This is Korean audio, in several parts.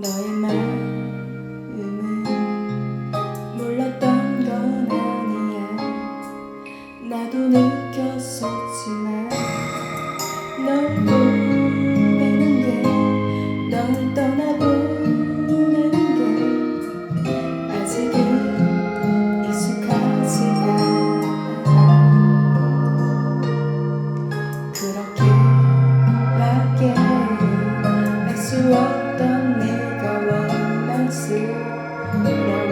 너의 마음은 몰랐던 건 아니야. 나도 느꼈었지만 널 보내는 게 널 떠나보내는 게 아직은 익숙하지 않아. 그렇게밖에 알 수 없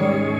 Lord.